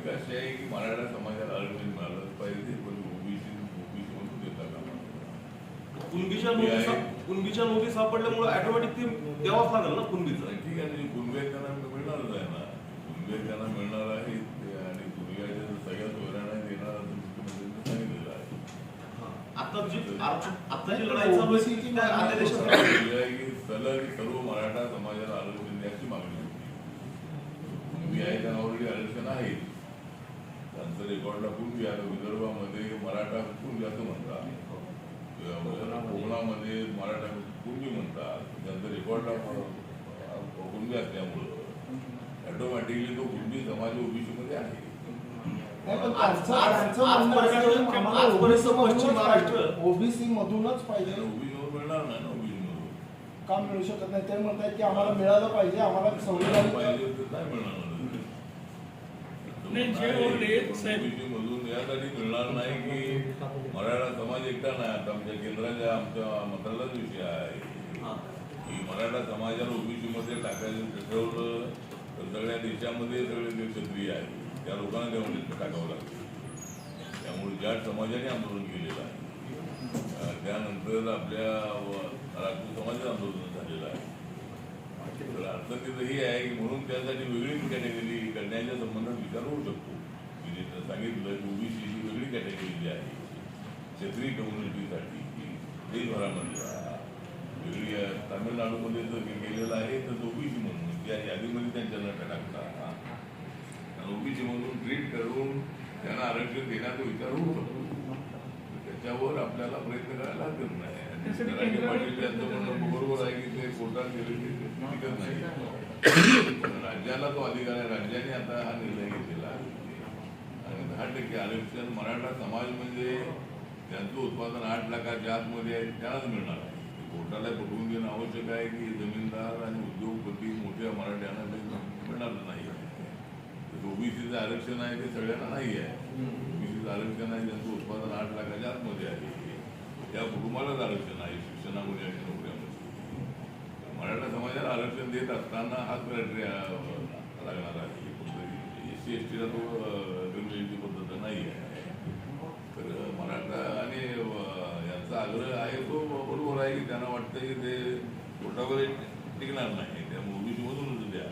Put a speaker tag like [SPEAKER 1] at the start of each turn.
[SPEAKER 1] भूमिका अशी आहे की मराठा समाजाला आरक्षण मिळालंच पाहिजे पण ओबीसी ओबीसी म्हणून देता कामा.
[SPEAKER 2] कुणबीच्या कुणबीच्या नोंदी सापडल्यामुळे ऑटोमॅटिक ते द्यावाच लागेल ना कुणबीचं?
[SPEAKER 1] ठीक आहे म्हणजे कुणबे त्यांना मिळणारच आहे ना. कुणबे त्यांना मिळणार आहे आणि कुणब्याच्या सगळ्या सोयऱ्यांना देणार असं मुख्यमंत्र्यांनी सांगितलेलं आहे.
[SPEAKER 2] आता जी आता
[SPEAKER 1] सलग सर्व मराठा समाजाला आरक्षण द्यायची मागणी होती. कुणबी आहे त्यांना ऑलरेडी आरक्षण आहे. त्यांचं रेकॉर्डला कुणबी आता विदर्भामध्ये मराठा कुणबी असं म्हणतात. कोकणामध्ये. मराठा कुणबी म्हणतात. त्यांचं रेकॉर्डला कुणबी असल्यामुळं ऑटोमॅटिकली तो कुणबी समाज ओबीसी मध्ये आहे
[SPEAKER 2] महाराष्ट्र
[SPEAKER 3] ओबीसी मधूनच पाहिजे.
[SPEAKER 1] ओबीसी मिळणार नाही ना ओबीसी मधून.
[SPEAKER 3] काम मिळू शकत नाही? ते म्हणतात की आम्हाला मिळालं पाहिजे आम्हाला संविधान
[SPEAKER 1] पाहिजे तर नाही मिळणार.
[SPEAKER 4] नाही, जे already साहेब-
[SPEAKER 1] ओबीसी मधून यासाठी मिळणार नाही की मराठा समाज एकटा नाही. आता आमच्या केंद्राच्या आमच्या मंत्रालयाचा विषय आहे.
[SPEAKER 2] हा.
[SPEAKER 1] की मराठा समाजाला ओबीसी मध्ये टाकायचं ठरवलं तर सगळ्या देशामध्ये सगळे जे क्षत्रिय आहेत त्या लोकांना त्यामध्ये टाकावं लागतं. त्यामुळे ज्या समाजाने आंदोलन केलेलं आहे त्यानंतर आपल्या राजपूत समाजाचं आंदोलन झालेलं आहे. तर अडचण तिथं आहे की म्हणून त्यासाठी वेगळी कॅटेगरी करण्याच्या संबंधात विचार होऊ शकतो. मी सांगितलं की ओबीसी ही वेगळी कॅटेगरी जी आहे क्षेत्रीय कम्युनिटीसाठी देशभरामध्ये. वेगळी तामिळनाडूमध्ये जर गेलेलं आहे तर ओबीसी म्हणून म्हणजे त्या यादीमध्ये त्यांच्या नटा टाकता. ओबीसी म्हणून ट्रीट करून त्यांना आरक्षण देण्याचा विचार होऊ शकतो. त्याच्यावर आपल्याला प्रयत्न करायला हरकत नाही
[SPEAKER 4] त्यासाठी
[SPEAKER 1] पाटील यांचं म्हणणं बरोबर आहे की ते कोर्टात गेले नाही राज्याला तो अधिकार आहे राज्याने आता हा निर्णय घेतलेला आणि दहा टक्के आरक्षण मराठा समाज म्हणजे त्यांचं उत्पादन आठ लाखाच्या आतमध्ये आहे त्यालाच मिळणार आहे. कोर्टाला पटवून देणं आवश्यक आहे की जमीनदार आणि उद्योगपती मोठ्या मराठ्यांना ते मिळणार नाही. ओबीसीचं आरक्षण आहे ते सगळ्यांना नाही आहे. ओबीसीचं आरक्षण आहे त्यांचं उत्पादन आठ लाखाच्या आतमध्ये आहे. त्या कुटुंबालाच आरक्षण आहे. शिक्षणामध्ये आणि नोकऱ्यामध्ये मराठा समाजाला आरक्षण देत असताना हाच क्रायटेरिया लागणार आहे. एस सी एस टीला तो गणवेची पद्धत नाही आहे. तर मराठा आणि यांचा आग्रह आहे तो बरोबर आहे की त्यांना वाटतं की ते पोटावर टिकणार नाही. त्या मूवीमधूनच द्या.